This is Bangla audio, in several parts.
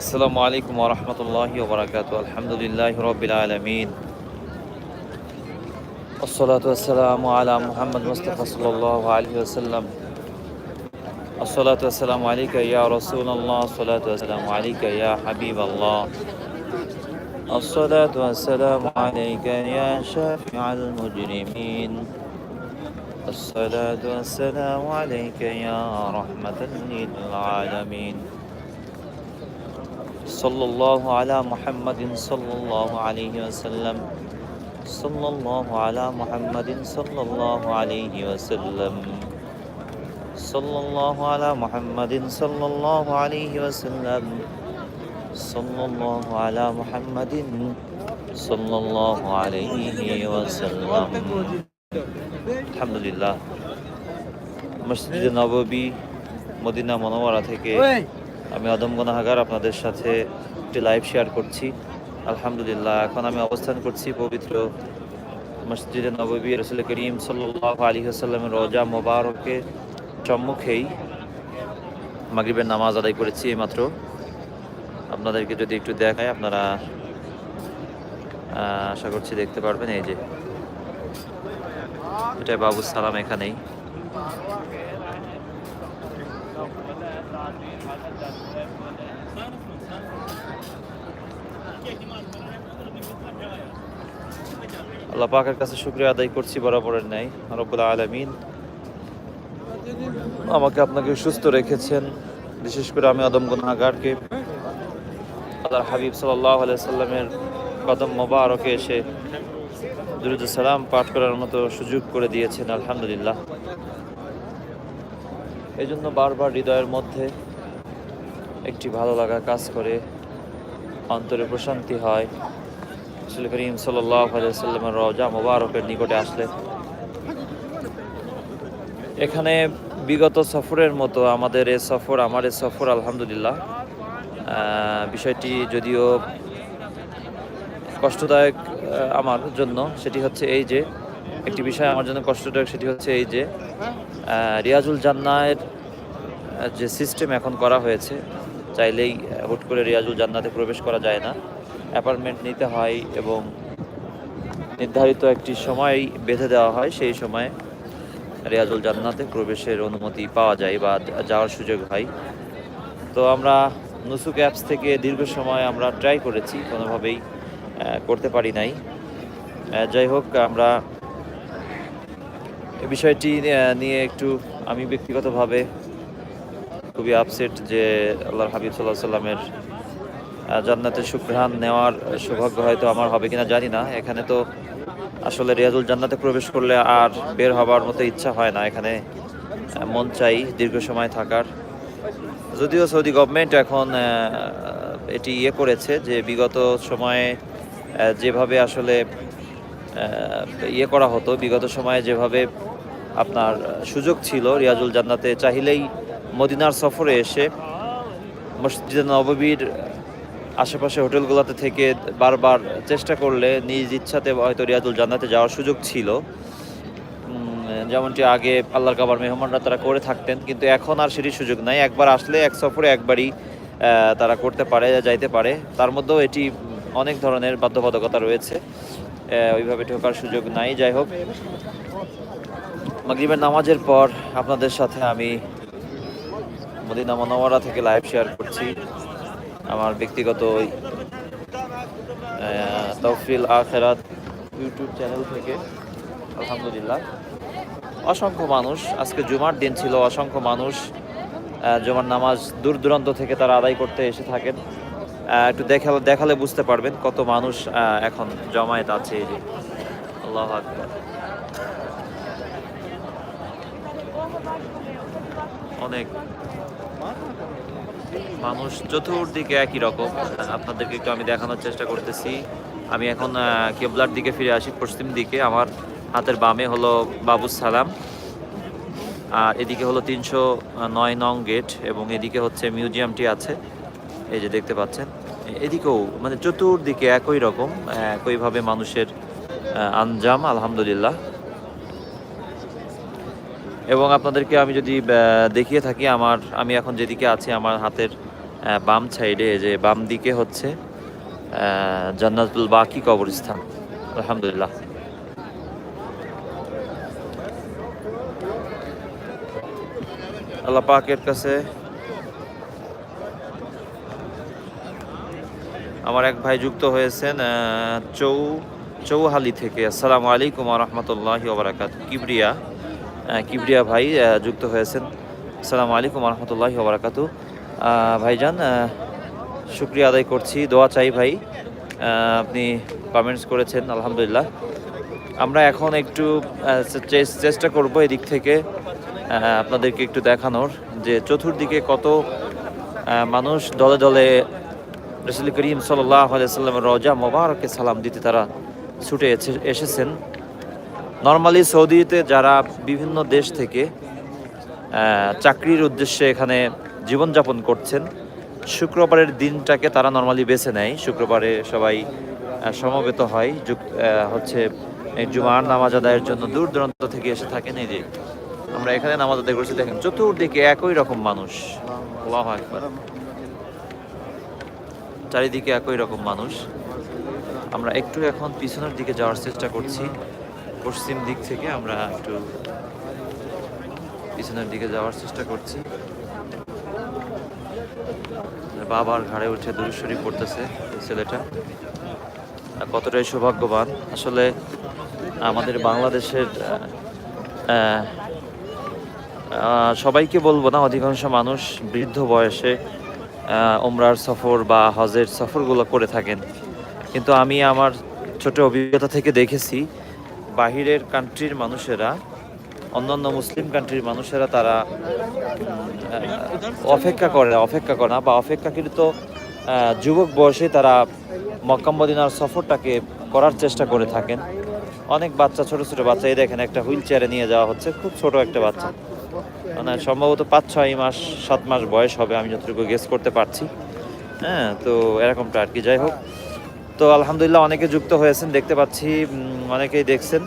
আসসালামু আলাইকুম ওরহমতুল্লাহ ওবরাকাত আলহামদুলিল্লাহ রবিল আলমিন আসসালাতাম আলা মোহাম্মদ মুস্তফা সাল্লাহ আলহি আসাল্লাম আসসালাতাম আলিকা ইয়া রসুল্লাহ সালাতাম আলিকা ইয়া হাবিব আল্লাহ الصلاة والسلام عليك يا شافع المجرمين الصلاة والسلام عليك يا رحمة للعالمين صلى الله على محمد صلى الله عليه وسلم صلى الله على محمد صلى الله عليه وسلم صلى الله على محمد صلى الله عليه وسلم صلى الله على محمد صلى الله عليه وسلم আলহামদুলিল্লাহ মসজিদ নববী মদিনা মনোয়ারা থেকে আমি অদম গুনাহাগার আপনাদের সাথে একটি লাইভ শেয়ার করছি। আলহামদুলিল্লাহ, এখন আমি অবস্থান করছি পবিত্র মসজিদে নববী রসুল করিম সাল্লাহ আলী আসাল্লামের রোজা মোবারকে সম্মুখেই মাগরিবের নামাজ আদায় করেছি এইমাত্র। আপনাদেরকে যদি একটু দেখায় আপনারা আশা করছি দেখতে পারবেন এই যে। এটাই বাবু সালাম এখানেই। আল্লাহ পাকের কাছে শুক্রিয়া আদায় করছি, বরাবরের ন্যায়। রব্বুল আলমিন আমাকে আপনাকে সুস্থ রেখেছেন। বিশেষ করে আমি আদম গুনাগারকে আল্লাহর হাবিব সাল্লাহ সাল্লামের কদম মোবারকে এসে দুরুদ সালাম পাঠ করার মতো সুযোগ করে দিয়েছেন, আলহামদুলিল্লাহ। এই জন্য বারবার হৃদয়ের মধ্যে একটি ভালো লাগা কাজ করে, অন্তরে প্রশান্তি হয়। রসুল করিম সাল্লামের রজা মোবারকের নিকটে আসলে। এখানে বিগত সফরের মতো আমাদের এ সফর, আমার এ সফর, আলহামদুলিল্লাহ। বিষয়টি যদিও কষ্টদায়ক আমার জন্য, সেটি হচ্ছে এই যে, একটি বিষয় আমার জন্য কষ্টদায়ক, সেটি হচ্ছে এই যে রিয়াজুল জান্নায়ের যে সিস্টেম এখন করা হয়েছে, চাইলেই হুট করে রিয়াজুল জান্নাতে প্রবেশ করা যায় না। অ্যাপার্টমেন্ট নিতে হয় এবং নির্ধারিত একটি সময় বেঁধে দেওয়া হয়, সেই সময় রিয়াজুল জান্নাতে প্রবেশের অনুমতি পাওয়া যায় বা যাওয়ার সুযোগ হয়। তো আমরা নুসুক অ্যাপস থেকে দীর্ঘ সময় আমরা ট্রাই করেছি, কোনোভাবেই করতে পারি নাই। যাই হোক, আমরা এ বিষয়টি নিয়ে একটু আমি ব্যক্তিগতভাবে খুবই আপসেট যে আল্লাহর হাবিব সাল্লাহ সাল্লামের জান্নাতের সুঘ্রাণ নেওয়ার সৌভাগ্য হয়তো আমার হবে কিনা জানি না। এখানে তো আসলে রিয়াজুল জান্নাতে প্রবেশ করলে আর বের হবার মতো ইচ্ছা হয় না। এখানে মন চাই দীর্ঘ সময় থাকার। যদিও সৌদি গভর্নমেন্ট এখন এটি ইয়ে করেছে যে বিগত সময়ে যেভাবে আসলে ইয়ে করা হতো, বিগত সময়ে যেভাবে আপনার সুযোগ ছিল রিয়াজুল জান্নাতে চাইলেই মদিনার সফরে এসে মসজিদ নববীর আশেপাশে হোটেলগুলোতে থেকে বারবার চেষ্টা করলে নিজ ইচ্ছাতে হয়তো রিয়াজুল জান্নাতে যাওয়ার সুযোগ ছিল। যেমনটি আগে আল্লাহর কাবার মেহমানরা তারা করে থাকতেন, কিন্তু এখন আর সেটি সুযোগ নাই। একবার আসলে এক সফরে একবারই তারা করতে পারে যাইতে পারে। তার মধ্যেও এটি অনেক ধরনের বাধ্যবাধকতা রয়েছে। ওইভাবে ঢোকার সুযোগ নাই। যাই হোক, মাগরিবের নামাজের পর আপনাদের সাথে আমি মদিনা মনোয়ারা থেকে লাইভ শেয়ার করছি। আমার ব্যক্তিগত ওই তৌফিল আখেরাত ইউটিউব চ্যানেল থেকে, আলহামদুলিল্লাহ। অসংখ্য মানুষ, আজকে জুমার দিন ছিল, অসংখ্য মানুষ জুমার নামাজ দূর দূরান্ত থেকে তারা আদায় করতে এসে থাকেন। একটু দেখালে দেখালে বুঝতে পারবেন কত মানুষ এখন জমায়েত আছে এই যে। আল্লাহ অনেক। মানুষ চতুর্দিকে একই রকম। আপনাদেরকে একটু আমি দেখানোর চেষ্টা করতেছি। আমি এখন কেবলার দিকে ফিরে আসি, পশ্চিম দিকে। আমার হাতের বামে হলো বাবুস সালাম। আর এদিকে হলো তিনশো নয় নং গেট এবং এদিকে হচ্ছে মিউজিয়ামটি আছে। এই যে দেখতে পাচ্ছেন। এদিকেও মানে চতুর্দিকে একই রকম একইভাবে মানুষের আঞ্জাম, আলহামদুলিল্লাহ। এবং আপনাদেরকে আমি যদি দেখিয়ে থাকি, আমার, আমি এখন যেদিকে আছি, আমার হাতের বাম সাইডে যে বাম দিকে হচ্ছে জান্নাতুল বাকি কবরস্থান। আলহামদুলিল্লাহ। আল্লাহ পাকের কাছে আমার এক ভাই যুক্ত হয়েছেন চৌ, চৌহালি থেকে। আসসালামু আলাইকুম রহমতুল্লাহি ওবরাকাত কিবরিয়া কিবরিয়া ভাই যুক্ত হয়েছেন। আসসালামু আলাইকুম রহমতুল্লাহি ওবরাকাত ভাইজান শুক্রিয়া আদায় করছি, দোয়া চাই ভাই। আপনি কমেন্টস করেছেন, আলহামদুলিল্লাহ। আমরা এখন একটু চেষ্টা করব এদিক থেকে আপনাদেরকে একটু দেখানোর, যে চতুর্দিকে কত মানুষ দলে দলে রসুল করিম সাল্লামের রজা মোবারককে সালাম দিতে তারা ছুটে এসে- এসেছেন। নর্মালি সৌদিতে যারা বিভিন্ন দেশ থেকে চাকরির উদ্দেশ্যে এখানে জীবনযাপন করছেন। শুক্রবারের দিনটাকে তারা নর্মালি বেছে নেয়। শুক্রবারে সবাই সমবেত হয়। হচ্ছে জুমার নামাজ আদায়ের জন্য দূর দূরান্ত থেকে এসে থাকেন। এই যে আমরা এখানে নামাজ আদায় করছি, দেখেন চতুর্দিকে একই রকম মানুষ। চারিদিকে একই রকম মানুষ। আমরা একটু এখন পিছনের দিকে যাওয়ার চেষ্টা করছি। পশ্চিম দিক থেকে আমরা একটু পিছনের দিকে যাওয়ার চেষ্টা করছি। বাবার ঘাড়ে উঠে দূরেশ্বরী পড়তেছে ছেলেটা। কতটাই সৌভাগ্যবান। আসলে আমাদের বাংলাদেশের সবাইকে বলব না, অধিকাংশ মানুষ বৃদ্ধ বয়সে ওমরার সফর বা হজের সফরগুলো করে থাকেন। কিন্তু আমি আমার ছোট অভিজ্ঞতা থেকে দেখেছি, বাহিরের কান্ট্রির মানুষেরা অন্যান্য মুসলিম কান্ট্রির মানুষেরা তারা অপেক্ষা করে অপেক্ষা করে না, বা অপেক্ষাকৃত যুবক বয়সে তারা মক্কাম্বদিনার সফরটাকে করার চেষ্টা করে থাকেন। অনেক বাচ্চা, ছোট ছোট বাচ্চা, এই দেখেন একটা হুইল চেয়ারে নিয়ে যাওয়া হচ্ছে, খুব ছোট একটা বাচ্চা। মানে সম্ভবত পাঁচ, ছয় মাস, সাত মাস বয়স হবে, আমি যতটুকু গেস করতে পারছি। হ্যাঁ তো এরকমটা আর কি, যাই হোক। তো আলহামদুলিল্লাহ অনেকে যুক্ত হয়েছেন, দেখতে পাচ্ছি অনেকেই দেখছেন।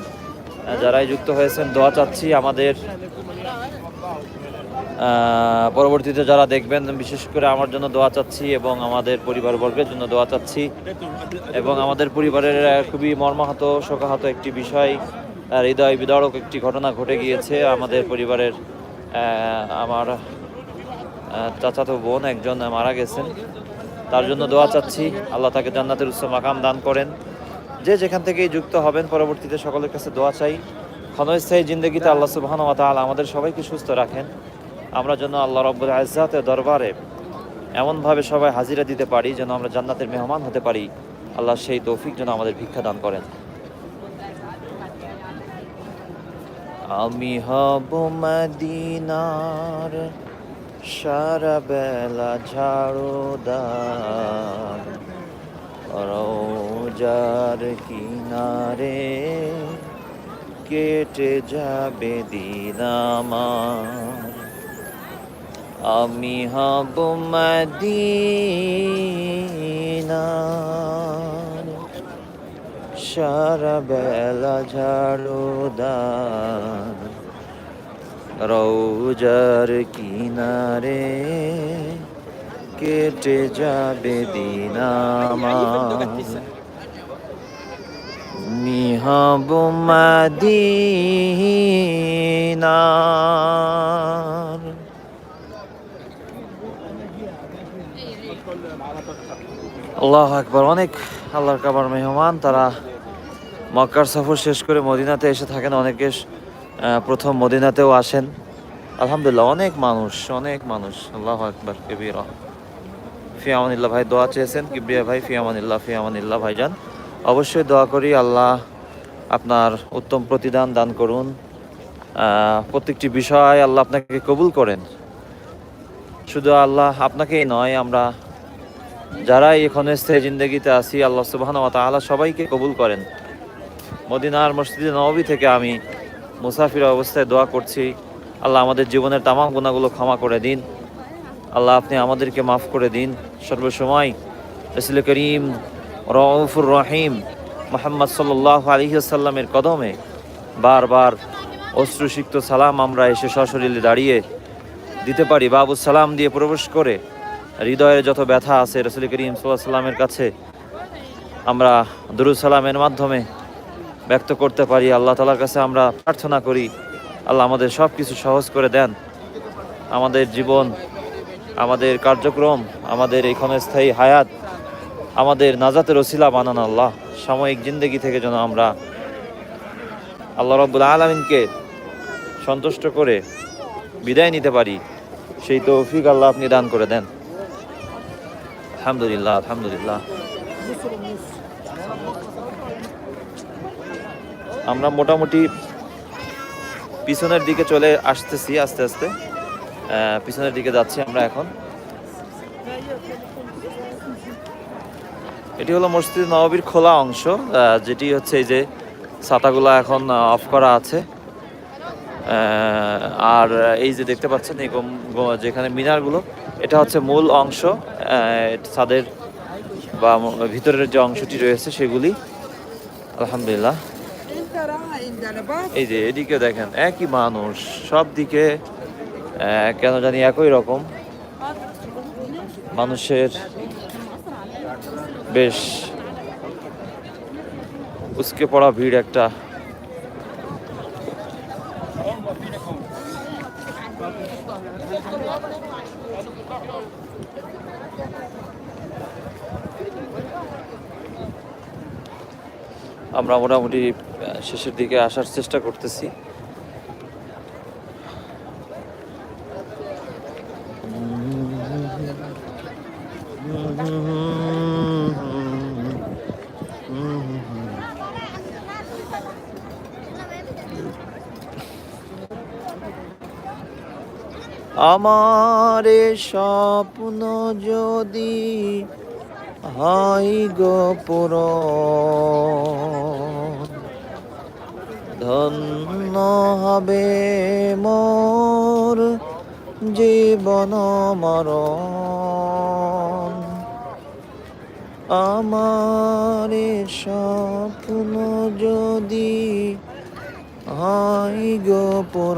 যারাই যুক্ত হয়েছেন, দোয়া চাচ্ছি আমাদের পরবর্তীতে যারা দেখবেন, বিশেষ করে আমার জন্য দোয়া চাচ্ছি এবং আমাদের পরিবারবর্গের জন্য দোয়া চাচ্ছি এবং আমাদের পরিবারের খুবই মর্মাহত, শোকাহত একটি বিষয় হৃদয় বিদারক একটি ঘটনা ঘটে গিয়েছে। আমাদের পরিবারের আমার চাচাতো বোন একজন মারা গেছেন। তার জন্য দোয়া চাচ্ছি। আল্লাহ তাকে জান্নাতের উচ্চ মাকাম দান করেন। যে যেখান থেকেই যুক্ত হবেন, পরবর্তীতে সকলের কাছে দোয়া চাই। ক্ষণস্থায়ী জিন্দগিতে আল্লাহ সুবাহান তাআলা আমাদের সবাইকে সুস্থ রাখেন। আমরা যেন আল্লাহ রব্বুল আজ্জাতের দরবারে এমনভাবে সবাই হাজিরা দিতে পারি, যেন আমরা জান্নাতের মেহমান হতে পারি। আল্লাহ সেই তৌফিক যেন আমাদের ভিক্ষা দান করেন। আমি হব মদিনার সারা বেলা ঝাড়ুদার। রোজার কিনারে কেটে যাবে দিন আমার আমি হব মদিনার। সারা বেলা ঝাড়ুদার রৌজার কিনারে কেটে যাবে দিন মদিনার। আল্লাহ আকবার, অনেক আল্লাহর কাবার মেহমান, তারা মক্কার সফর শেষ করে মদিনাতে এসে থাকেন। অনেকে প্রথম মদিনাতেও আসেন। আলহামদুলিল্লাহ, অনেক মানুষ অনেক মানুষ। আল্লাহ আকবার, কবির। ফিয়ামানিল্লাহ ভাই দোয়া চেয়েছেন। কিবরিয়া ভাই, ফিয়ামানিল্লাহ ফিয়ামানিল্লাহ ভাইজান। অবশ্যই দোয়া করি, আল্লাহ আপনার উত্তম প্রতিদান দান করুন। প্রত্যেকটি বিষয় আল্লাহ আপনাকে কবুল করেন। শুধু আল্লাহ আপনাকেই নয়, আমরা যারা এখানে স্থায়ী জিন্দগিতে আছি, আল্লাহ সুবাহান তাআলা সবাইকে কবুল করেন। মদিনার মসজিদে নবী থেকে আমি মুসাফির অবস্থায় দোয়া করছি। আল্লাহ আমাদের জীবনের তামাম গুণাগুলো ক্ষমা করে দিন। আল্লাহ আপনি আমাদেরকে মাফ করে দিন। সর্বসময় রসুল করিম রউফুর রহিম মোহাম্মদ সাল্লাহ আলহিসাল্লামের কদমে বারবার অশ্রুসিক্ত সালাম আমরা এসে সশরীরে দাঁড়িয়ে দিতে পারি, বাবু সালাম দিয়ে প্রবেশ করে হৃদয়ের যত ব্যথা আছে রসুল করিম সাল্লাহ সাল্লামের কাছে আমরা সালামের মাধ্যমে ব্যক্ত করতে পারি। আল্লাহ তালার কাছে আমরা প্রার্থনা করি, আল্লাহ আমাদের সব কিছু সহজ করে দেন। আমাদের জীবন আমাদের কার্যক্রম, আমাদের এই ক্ষণস্থায়ী হায়াত, আমাদের নাজাতের ওসিলা বানান আল্লাহ। সাময়িক জিন্দগি থেকে যেন আমরা আল্লাহ রব্বুল আলমিনকে সন্তুষ্ট করে বিদায় নিতে পারি, সেই তৌফিক আল্লাহ আপনি দান করে দেন। আলহামদুলিল্লাহ আলহামদুলিল্লাহ। আমরা মোটামুটি পিছনের দিকে চলে আসতেছি আস্তে আস্তে। পিছনের দিকে যাচ্ছি আমরা এখন। এটি হলো মসজিদ নবাবির খোলা অংশ যেটি হচ্ছে এই যে ছাতাগুলো এখন অফ করা আছে। আর এই যে দেখতে পাচ্ছেন এই যেখানে মিনারগুলো এটা হচ্ছে মূল অংশ। ছাদের বা ভিতরের যে অংশটি রয়েছে সেগুলি। আলহামদুলিল্লাহ। এই যে এদিকে দেখেন একই মানুষ সব দিকে কেন জানি একই রকম। মানুষের বেশ উসকে পড়া ভিড় একটা। আমরা মোটামুটি শেষের দিকে আসার চেষ্টা করতেছি। আমার স্বপ্ন যদি হয় গোপুর ধন্য হবে মোর জীবন মরণ। আমার স্বপ্ন যদি হয় গোপুর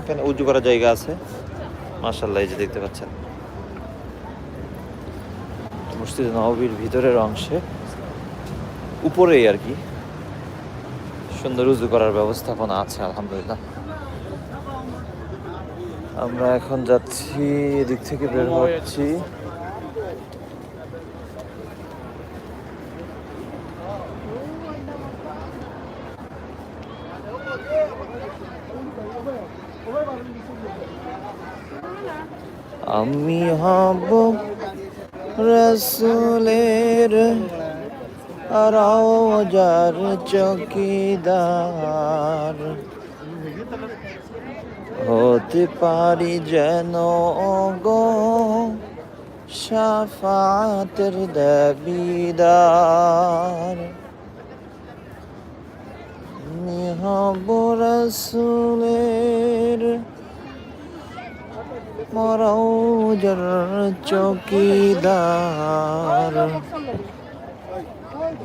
এখানে উঁচু করার জায়গা আছে? মার্শাল্লাহ এই যে দেখতে পাচ্ছেন। মসজিদ নববীর ভিতরের অংশে উপরেই আর কি সুন্দর উজু করার ব্যবস্থাপনা আছে, আলহামদুলিল্লাহ। আমরা এখন যাচ্ছি এদিক থেকে বের হচ্ছি। আমি হব রসুলের রওজার চকিদার। হতে পারি যেন গো সাফাতের দাবিদার। হব রসুলের মরৌজর চকিদার।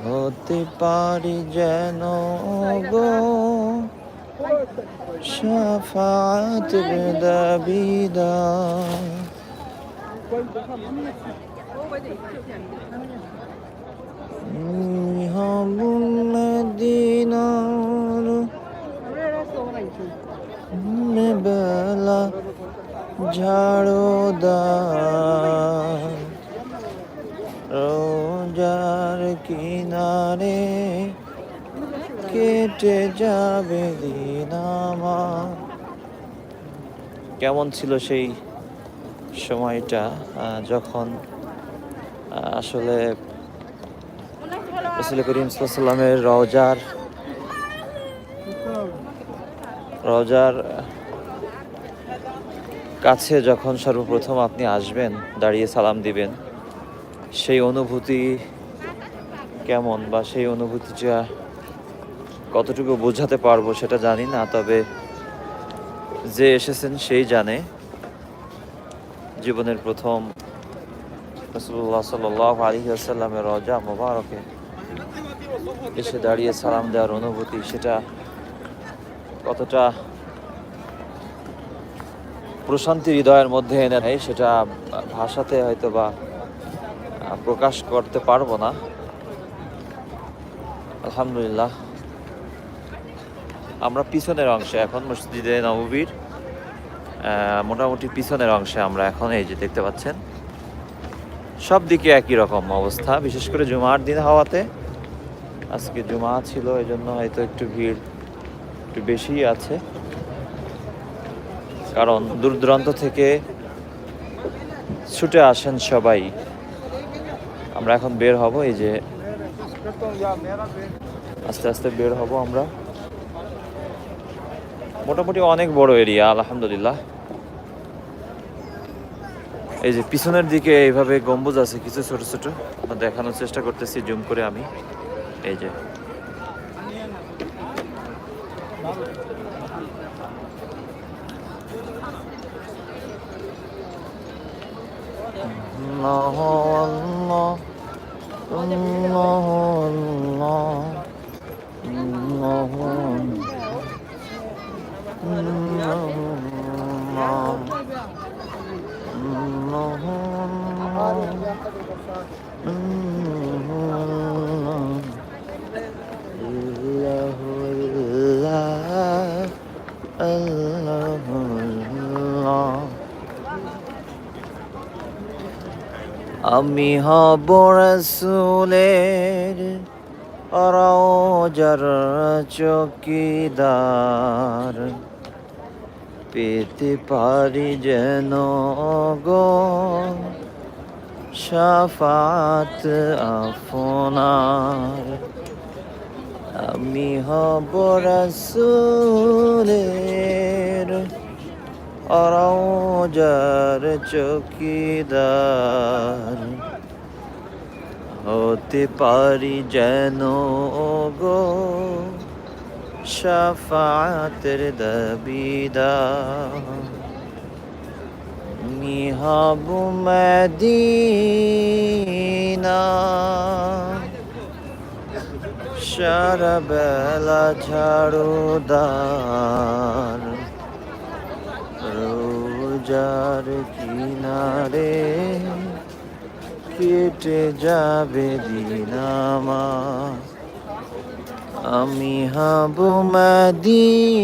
হতে পারি যেন গো সাফাতের দাবিদার হবুল দিনার বেলা ঝাড়ো রোজার কিনারে কেটে যাবে দিন আমার। কেমন ছিল সেই সময়টা যখন আসলে রসুল করিম সাল্লামের রওজার রওজার কাছে যখন সর্বপ্রথম আপনি আসবেন, দাঁড়িয়ে সালাম দিবেন, সেই অনুভূতি কেমন বা সেই অনুভূতিটা কতটুকু বোঝাতে পারব সেটা জানি না, তবে যে এসেছেন সেই জানে। জীবনের প্রথম রসুল্লাহ সাল আলী আসাল্লামের রজা মোবারকে এসে দাঁড়িয়ে সালাম দেওয়ার অনুভূতি, সেটা কতটা প্রশান্তি হৃদয়ের মধ্যে এনে নেয় সেটা ভাষাতে হয়তো বা প্রকাশ করতে পারব না। আলহামদুলিল্লাহ। আমরা পিছনের অংশে এখন মসজিদে নববীর আহ, মোটামুটি পিছনের অংশে আমরা এখন এই যে দেখতে পাচ্ছেন। সব দিকে একই রকম অবস্থা বিশেষ করে জুমার দিন হওয়াতে। আজকে জুমা ছিল এই জন্য হয়তো একটু ভিড় একটু বেশিই আছে। কারণ দূর দূরান্ত থেকে ছুটে আসেন সবাই। আমরা এখন বের হব, এই যে আস্তে আস্তে বের হব আমরা। মোটামুটি অনেক বড় এরিয়া, আলহামদুলিল্লাহ। এই যে পিছনের দিকে এইভাবে গম্বুজ আছে, কিছু ছোট ছোট। দেখানোর চেষ্টা করতেছি, জুম করে আমি। এই যে আল্লাহ আল্লাহ আল্লাহ আমি হব রসুলের রওজার চকিদার। পেতে পারি যেন গো সাফাত আফনার। আমি হব রসুলের রওজার চকিদার। হতে পারি যেন গো শাফাতের দাবিদার মিহাবু মদিনা সারা বেলা ঝাড়ুদার রোজার কিনারে কেটে যাবে দিনামা আমি হাবু মদিনা।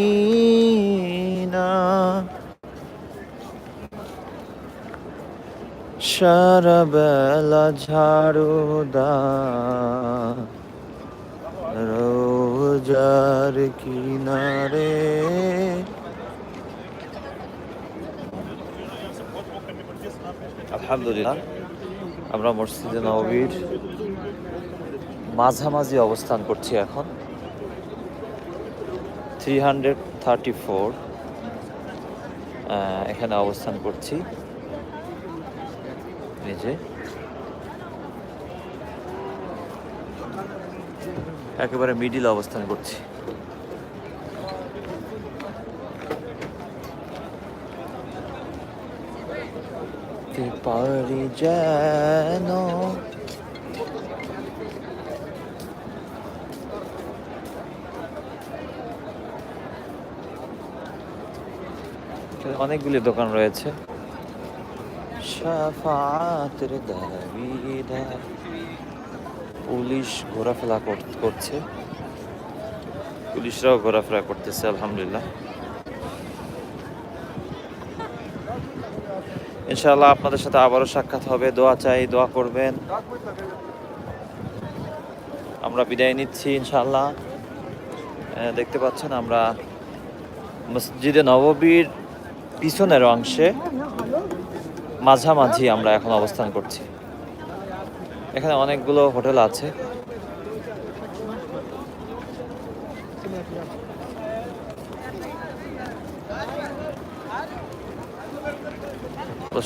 সারা বেলা ঝাড়ুদার রোজার কিনারে। আলহামদুলিল্লাহ। আমরা মসজিদে নববীর মাঝামাঝি অবস্থান করছি এখন। থ্রি হান্ড্রেড থার্টি ফোর এখানে অবস্থান করছি। নিজে একেবারে মিডিল অবস্থান করছি। তে পারি যেন অনেকগুলি দোকান রয়েছে। সাফাতের দাবিদার পুলিশ ঘোরাফেরা কর- করছে। পুলিশরাও ঘোরাফেরা করতেছে আলহামদুলিল্লাহ। ইনশাআল্লাহ আপনাদের সাথে আবারও সাক্ষাৎ হবে। দোয়া চাই, দোয়া করবেন। আমরা বিদায় নিচ্ছি ইনশাল্লাহ দেখতে পাচ্ছেন আমরা মসজিদে নববীর পিছনের অংশে মাঝামাঝি আমরা এখন অবস্থান করছি। এখানে অনেকগুলো হোটেল আছে।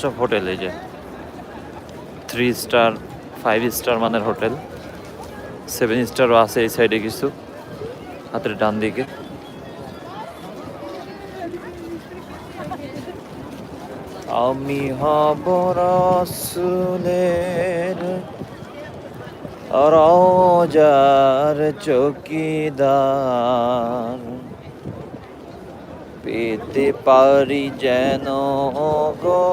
সব হোটেল এই যে থ্রি স্টার ফাইভ স্টার মানের হোটেল সেভেন স্টারও আছে এই সাইডে কিছু, হাতের ডান দিকে। আমি হব রসুলের রোজার চকিদার। পেতে পারি যেন গো।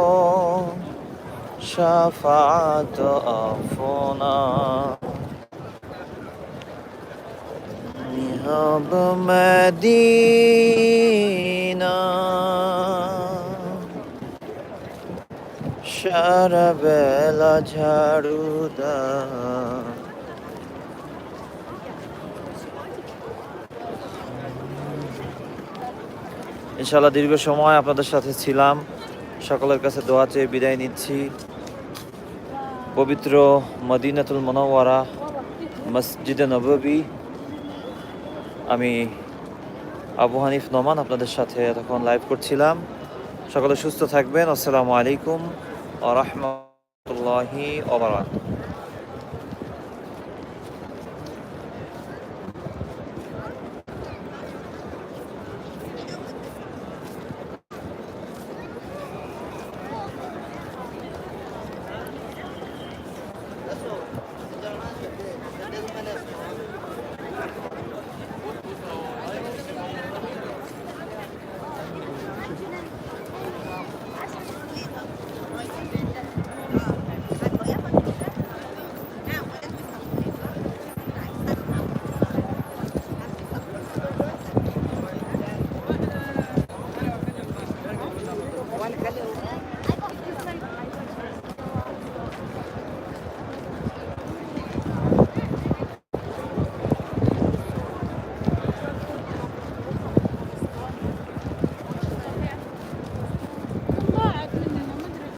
শাফাত আফনা। হব মদিনা। সারা বেলা ইনশাল্লাহ দীর্ঘ সময় আপনাদের সাথে ছিলাম। সকলের কাছে দোয়া চেয়ে বিদায় নিচ্ছি। পবিত্র মদিনাতুল মনোয়ারা মসজিদে নববী। আমি আবু হানিফ নোমান আপনাদের সাথে তখন লাইভ করছিলাম। সকলে সুস্থ থাকবেন। আসসালামু আলাইকুম আ রহমতুল্লাহি ওবরাকাতুহু